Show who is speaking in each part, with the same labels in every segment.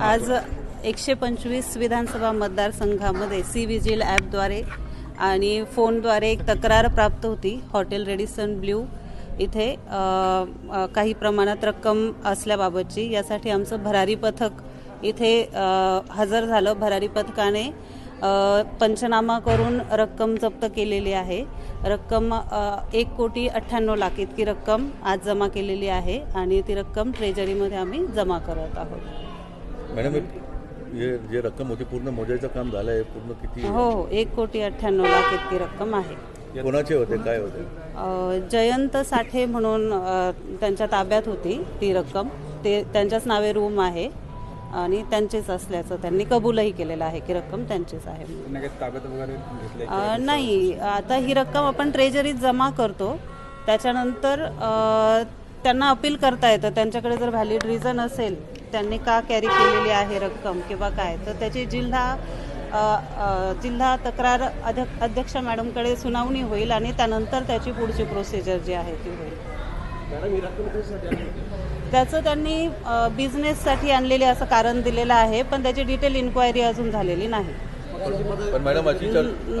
Speaker 1: आज एकशे पंचवीस विधानसभा मतदारसंघामध्ये सी विजिल ॲपद्वारे आणि फोनद्वारे एक तक्रार प्राप्त होती. हॉटेल रेडिसन ब्ल्यू इथे काही प्रमाणात रक्कम असल्याबाबतची. यासाठी आमचं भरारी पथक इथे हजर झालं. भरारी पथकाने पंचनामा करून रक्कम जप्त केलेली आहे. रक्कम एक कोटी अठ्ठ्याण्णव लाख इतकी रक्कम आज जमा केलेली आहे आणि ती रक्कम ट्रेजरीमध्ये आम्ही जमा करत आहोत.
Speaker 2: मॅडम हे जे रक्कम होती पूर्ण मोजायचं काम झालं आहे पूर्ण किती
Speaker 1: हो हो एक कोटी अठ्ठ्याण्णव लाख इतकी रक्कम आहे.
Speaker 2: कोणाचे होते काय होते?
Speaker 1: अ, जयंत साठे म्हणून अ, त्यांच्या ताब्यात होती ती रक्कम. ते त्यांच्याच नावे रूम आहे आणि त्यांचेच असल्याचं त्यांनी कबूलही केलेलं आहे की रक्कम त्यांचीच आहे म्हणून.
Speaker 3: त्यांना काही ताब्यात वगैरे घेतलंय
Speaker 1: अ, नाही? आता ही रक्कम आपण ट्रेजरीत जमा करतो. त्याच्यानंतर अ, त्यांना अपील करता येतं. त्यांच्याकडे जर व्हॅलिड रिझन असेल त्यांनी का कॅरी केलेली आहे रक्कम किंवा काय? तर त्याची जिल्हा जिल्हा तक्रार अध्यक्ष अध्यक्ष मॅडमकडे सुनावणी होईल आणि त्यानंतर त्याची पुढची प्रोसिजर जी आहे ती होईल. त्याचं त्यांनी बिझनेससाठी आणलेले असं कारण दिलेलं आहे पण त्याची डिटेल इन्क्वायरी अजून झालेली नाही.
Speaker 2: पण मॅडम अशी.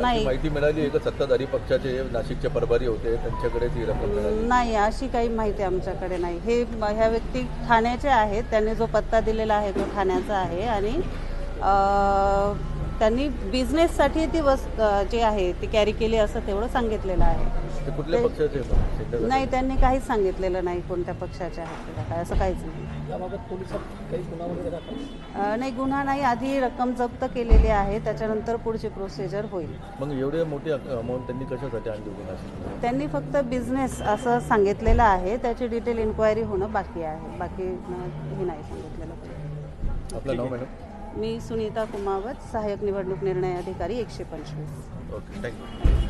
Speaker 2: माहिती मिळाली आहे का सत्ताधारी पक्षाचे नाशिकचे प्रभारी होते त्यांच्याकडे ती रक्कम मिळाली
Speaker 1: नाही अशी काही माहिती आमच्याकडे नाही हे ह्या व्यक्ती ठाण्याचे आहेत त्यांनी जो पत्ता दिलेला आहे तो ठाण्याचा आहे आणि त्यांनी बिझनेससाठी ती वस्त जी आहे ती कॅरी केली असं तेवढं सांगितलेलं आहे.
Speaker 2: ते कुठल्या पक्षाचे मग? शिंदे
Speaker 1: नाही त्यांनी काहीच सांगितलेलं नाही कोणत्या पक्षाचे आहेत किंवा काय असं काहीच नाही.
Speaker 3: याबाबत पोलिसात काही गुन्हा वगैरे दाखल?
Speaker 1: अ, नाही गुन्हा नाही. आधी रक्कम जप्त केलेली आहे. त्याच्यानंतर पुढची प्रोसिजर होईल.
Speaker 2: मग एवढे मोठी अमाऊंट त्यांनी कशासाठी आणली होती?
Speaker 1: त्यांनी फक्त बिझनेस असं सांगितलेलं आहे. त्याची डिटेल इन्क्वायरी होणं बाकी आहे. बाकी हे नाही सांगितलेलं.
Speaker 2: आपलं नाव मॅडम?
Speaker 1: मी सुनीता कुमावत सहाय्यक निवडणूक निर्णय अधिकारी एकशे पंचवीस.
Speaker 2: Okay thank you